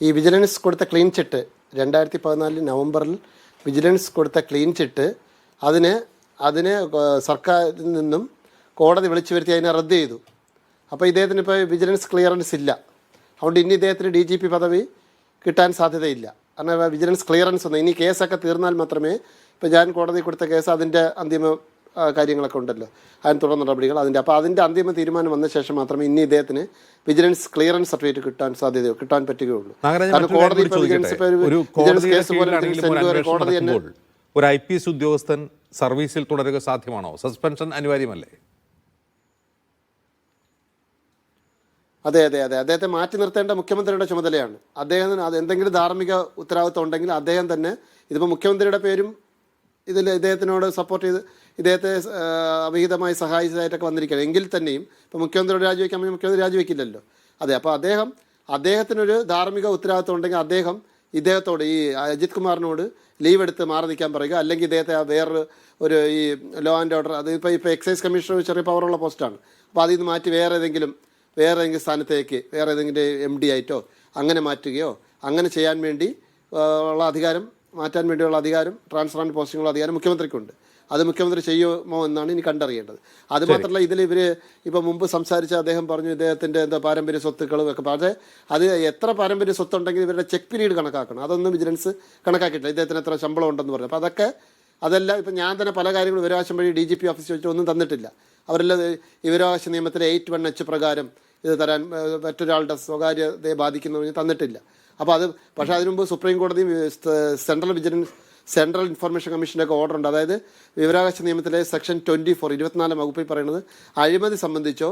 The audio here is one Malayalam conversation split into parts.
ഈ വിജിലൻസ് കൊടുത്ത ക്ലീൻ ചിട്ട് രണ്ടായിരത്തി പതിനാലിൽ നവംബറിൽ വിജിലൻസ് കൊടുത്ത ക്ലീൻ ചിട്ട് അതിന് അതിന് സർക്കാരിൽ നിന്നും കോടതി വിളിച്ചു വരുത്തി അതിനെ റദ്ദ് ചെയ്തു. അപ്പോൾ ഇദ്ദേഹത്തിന് ഇപ്പോൾ വിജിലൻസ് ക്ലിയറൻസ് ഇല്ല. അതുകൊണ്ട് ഇനി ഇദ്ദേഹത്തിന് ഡി ജി പി പദവി കിട്ടാൻ സാധ്യതയില്ല. കാരണം വിജിലൻസ് ക്ലിയറൻസ് ഒന്നും ഇനി കേസൊക്കെ തീർന്നാൽ മാത്രമേ ഇപ്പോൾ ഞാൻ കോടതി കൊടുത്ത കേസ് അതിന്റെ അന്തിമ കാര്യങ്ങളൊക്കെ ഉണ്ടല്ലോ. അതിന് തുടർ നടപടികൾ അതിന്റെ. അപ്പോൾ അതിന്റെ അന്തിമ തീരുമാനം വന്ന ശേഷം മാത്രമേ ഇനി ഇദ്ദേഹത്തിന് വിജിലൻസ് ക്ലിയറൻസ് സർട്ടിഫിക്കറ്റ് കിട്ടാൻ സാധ്യതയോ കിട്ടാൻ പറ്റുകയുള്ളൂ. കാരണം കോടതി വിജിലൻസ് കേസ് പോലെ കോടതി തന്നെ ഒരു ഐ പി എസ് ഉദ്യോഗസ്ഥൻ സർവീസിൽ തുടരുക സാധ്യമാണോ? സസ്പെൻഷൻ അനിവാര്യമല്ലേ? അതെ അതെ അതെ. അദ്ദേഹത്തെ മാറ്റി നിർത്തേണ്ട മുഖ്യമന്ത്രിയുടെ ചുമതലയാണ്. അദ്ദേഹത്തിന് അത് എന്തെങ്കിലും ധാർമ്മിക ഉത്തരവാദിത്വം ഉണ്ടെങ്കിൽ അദ്ദേഹം തന്നെ ഇതിപ്പോൾ മുഖ്യമന്ത്രിയുടെ പേരും ഇതിൽ ഇദ്ദേഹത്തിനോട് സപ്പോർട്ട് ചെയ്ത് ഇദ്ദേഹത്തെ അവിഹിതമായി സഹായിച്ചതായിട്ടൊക്കെ വന്നിരിക്കുകയാണ്. എങ്കിൽ തന്നെയും ഇപ്പോൾ മുഖ്യമന്ത്രിയോട് രാജിവെക്കാൻ മുഖ്യമന്ത്രി രാജിവെക്കില്ലല്ലോ. അതെ അപ്പോൾ അദ്ദേഹം അദ്ദേഹത്തിനൊരു ധാർമ്മിക ഉത്തരവാദിത്വം ഉണ്ടെങ്കിൽ അദ്ദേഹം ഇദ്ദേഹത്തോട് ഈ അജിത് കുമാറിനോട് ലീവ് എടുത്ത് മാറി നിൽക്കാൻ പറയുക. അല്ലെങ്കിൽ ഇദ്ദേഹത്തെ വേറൊരു ഒരു ഈ ലോ ആൻഡ് ഓർഡർ അത് ഇപ്പോൾ ഇപ്പോൾ എക്സൈസ് കമ്മീഷണർ ചെറിയ പവറുള്ള പോസ്റ്റാണ് അപ്പോൾ അതിൽ നിന്ന് മാറ്റി വേറെ ഏതെങ്കിലും വേറെ ഏതെങ്കിലും സ്ഥാനത്തേക്ക് വേറെ ഏതെങ്കിലും എം ഡി ആയിട്ടോ അങ്ങനെ മാറ്റുകയോ അങ്ങനെ ചെയ്യാൻ വേണ്ടി ഉള്ള അധികാരം മാറ്റാൻ വേണ്ടിയുള്ള അധികാരം ട്രാൻസ്ഫർ ആൻഡ് പോസ്റ്റിങ്ങുള്ള അധികാരം മുഖ്യമന്ത്രിക്കുണ്ട്. അത് മുഖ്യമന്ത്രി ചെയ്യുമോ എന്നാണ് ഇനി കണ്ടറിയേണ്ടത്. അത് മാത്രമല്ല ഇതിൽ ഇവർ ഇപ്പോൾ മുമ്പ് സംസാരിച്ച അദ്ദേഹം പറഞ്ഞു ഇദ്ദേഹത്തിന്റെ എന്താ പാരമ്പര്യ സ്വത്തുക്കളും ഒക്കെ. പക്ഷേ അത് എത്ര പാരമ്പര്യ സ്വത്തുണ്ടെങ്കിൽ ഇവരുടെ ചെക്ക് പീരീഡ് കണക്കാക്കണം. അതൊന്നും വിജിലൻസ് കണക്കാക്കിയിട്ടില്ല. ഇദ്ദേഹത്തിന് എത്ര ശമ്പളം ഉണ്ടെന്ന് പറഞ്ഞു. അപ്പോൾ അതൊക്കെ അതെല്ലാം ഇപ്പം ഞാൻ തന്നെ പല കാര്യങ്ങളും വിവരാവകാശം വഴി ഡി ജി പി ഓഫീസ് വെച്ചിട്ട് ഒന്നും തന്നിട്ടില്ല. അവരെല്ലാം വിവരാവകാശ നിയമത്തിലെ എയ്റ്റ് വൺ എച്ച് പ്രകാരം ഇത് തരാൻ മറ്റൊരാളുടെ സ്വകാര്യതയെ ബാധിക്കുന്നു തന്നിട്ടില്ല. അപ്പോൾ അത് പക്ഷേ അതിനുമുമ്പ് സുപ്രീം കോടതി സെൻട്രൽ വിജിലൻസ് സെൻട്രൽ ഇൻഫർമേഷൻ കമ്മീഷന്റെ ഒക്കെ ഓർഡർ ഉണ്ട് അതായത് വിവരാവകാശ നിയമത്തിലെ സെക്ഷൻ ട്വന്റി ഫോർ ഇരുപത്തിനാലാം വകുപ്പിൽ പറയുന്നത് അഴിമതി സംബന്ധിച്ചോ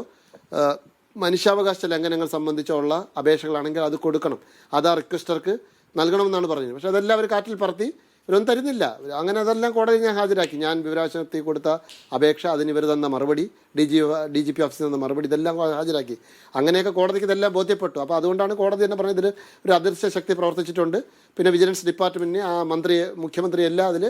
മനുഷ്യാവകാശ ലംഘനങ്ങൾ സംബന്ധിച്ചോ ഉള്ള അപേക്ഷകളാണെങ്കിൽ അത് കൊടുക്കണം. അത് ആ റിക്വസ്റ്റർക്ക് നൽകണമെന്നാണ് പറഞ്ഞത്. പക്ഷേ അതെല്ലാം അവർ കാറ്റിൽ പറത്തി ഇവരൊന്നും തരുന്നില്ല. അങ്ങനെ അതെല്ലാം കോടതി ഞാൻ ഹാജരാക്കി. ഞാൻ വിവരാശനത്തിൽ കൊടുത്ത അപേക്ഷ അതിന് ഇവർ തന്ന മറുപടി D G D G P ഓഫീസിൽ തന്ന മറുപടി ഇതെല്ലാം ഹാജരാക്കി. അങ്ങനെയൊക്കെ കോടതിക്ക് ഇതെല്ലാം ബോധ്യപ്പെട്ടു. അപ്പോൾ അതുകൊണ്ടാണ് കോടതി തന്നെ പറഞ്ഞത് ഇതിൽ ഒരു അദൃശ്യ ശക്തി പ്രവർത്തിച്ചിട്ടുണ്ട്. പിന്നെ വിജിലൻസ് ഡിപ്പാർട്ട്മെന്റിന് ആ മന്ത്രിയെ മുഖ്യമന്ത്രി എല്ലാം അതിൽ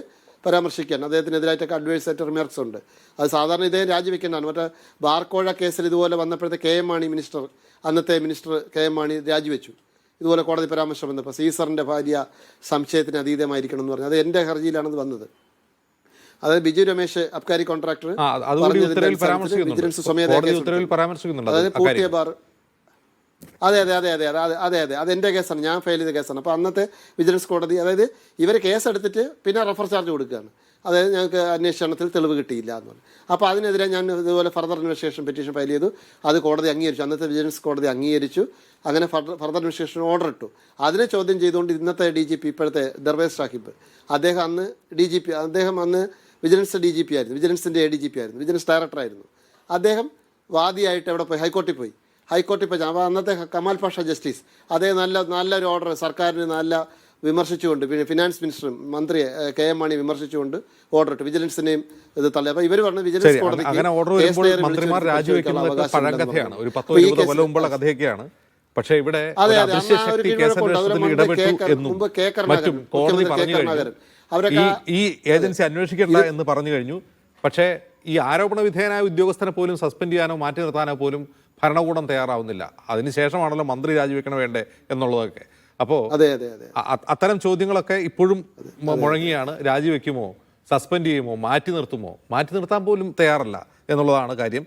പരാമർശിക്കാൻ അദ്ദേഹത്തിനെതിരായിട്ടൊക്കെ അഡ്വൈസ് ആയിട്ട് റിമാർക്സ് ഉണ്ട്. അത് സാധാരണ ഇദ്ദേഹം രാജിവെക്കേണ്ടതാണ് മറ്റേ ബാർക്കോഴ കേസിൽ ഇതുപോലെ വന്നപ്പോഴത്തെ കെ എം മാണി മിനിസ്റ്റർ അന്നത്തെ മിനിസ്റ്റർ കെ എം മാണി രാജിവെച്ചു. ഇതുപോലെ കോടതി പരാമർശം വന്നപ്പോൾ സീസറിന്റെ ഭാര്യ സംശയത്തിന് അതീതമായിരിക്കണം എന്ന് പറഞ്ഞു അത് എന്റെ ഹർജിയിലാണത് വന്നത് അതായത് ബിജു രമേശ് അബ്കാരി കോൺട്രാക്ടർ വിജിലൻസ്. ഉത്തരവിൽ അതായത് അക്കാര്യം. ബാർ അതെ അതെ അതെ അതെ അതെ അതെ അതെ. അത് എന്റെ കേസാണ്. ഞാൻ ഫയൽ ചെയ്ത കേസാണ്. അപ്പോൾ അന്നത്തെ വിജിലൻസ് കോടതി അതായത് ഇവർ കേസ് എടുത്തിട്ട് പിന്നെ റെഫർ ചാർജ് കൊടുക്കുകയാണ്. അതായത് ഞങ്ങൾക്ക് അന്വേഷണത്തിൽ തെളിവ് കിട്ടിയില്ല എന്ന് പറഞ്ഞു. അപ്പോൾ അതിനെതിരെ ഞാൻ ഇതുപോലെ ഫർദർ ഇൻവെസ്റ്റിഗേഷൻ പെറ്റീഷൻ ഫയൽ ചെയ്തു. അത് കോടതി അംഗീകരിച്ചു. അന്നത്തെ വിജിലൻസ് കോടതി അംഗീകരിച്ചു. അങ്ങനെ ഫർദർ ഫർദർ ഇൻവെസ്റ്റിഗേഷൻ ഓർഡർ ഇട്ടു. അതിനെ ചോദ്യം ചെയ്തുകൊണ്ട് ഇന്നത്തെ ഡി ജി പി ഇപ്പോഴത്തെ ദർവേസ് സാഹിബ് അദ്ദേഹം അന്ന് ഡി ജി പി അദ്ദേഹം അന്ന് വിജിലൻസ് ഡി ജി പി ആയിരുന്നു. വിജിലൻസിന്റെ എ ഡി ജി പി ആയിരുന്നു. വിജിലൻസ് ഡയറക്ടറായിരുന്നു. അദ്ദേഹം വാദിയായിട്ട് എവിടെ പോയി ഹൈക്കോർട്ടിൽ പോയി. ഹൈക്കോടതി ഇപ്പോൾ അപ്പോൾ അന്നത്തെ കമാൽ പാഷ ജസ്റ്റിസ് അതേ നല്ല നല്ലൊരു ഓർഡർ സർക്കാരിന് നല്ല വിമർശിച്ചുകൊണ്ട് പിന്നെ ഫിനാൻസ് മിനിസ്റ്ററും മന്ത്രി കെ എം മാണി വിമർശിച്ചുകൊണ്ട് ഓർഡർ ഇട്ടു വിജിലൻസിനെയും ഇത് തള്ളി അപ്പോൾ ഇവർ പറഞ്ഞു വിജിലൻസ് കോടതിക്ക് കഥയൊക്കെയാണ് പക്ഷേ ഇവിടെ അതെ, അതെ. അന്ന് ആ ഒരു ശക്തി കീഴ്വഴക്കമുണ്ട്. മുമ്പ് ഇടപെട്ടു കെ. എന്നും മുമ്പ് കെ. കരുണാകരൻ, കോടതി മുഖ്യമന്ത്രി കെ. കരുണാകരൻ. ഈ അവരൊക്കെ ഈ ഏജൻസി അന്വേഷിക്കണ്ട എന്ന് പറഞ്ഞു കഴിഞ്ഞു പക്ഷേ ഈ ആരോപണ വിധേയനായ ഉദ്യോഗസ്ഥനെ പോലും സസ്പെൻഡ് ചെയ്യാനോ മാറ്റി നിർത്താനോ പോലും ഭരണകൂടം തയ്യാറാവുന്നില്ല. അതിനുശേഷമാണല്ലോ മന്ത്രി രാജിവെക്കണം വേണ്ടേ എന്നുള്ളതൊക്കെ. അപ്പോൾ അതെ അതെ അതെ. അ- അ- അത്തരം ചോദ്യങ്ങളൊക്കെ ഇപ്പോഴും മുഴങ്ങിയാണ്. രാജിവെക്കുമോ? സസ്പെൻഡ് ചെയ്യുമോ? മാറ്റി നിർത്തുമോ? മാറ്റി നിർത്താൻ പോലും തയ്യാറല്ല എന്നുള്ളതാണ് കാര്യം.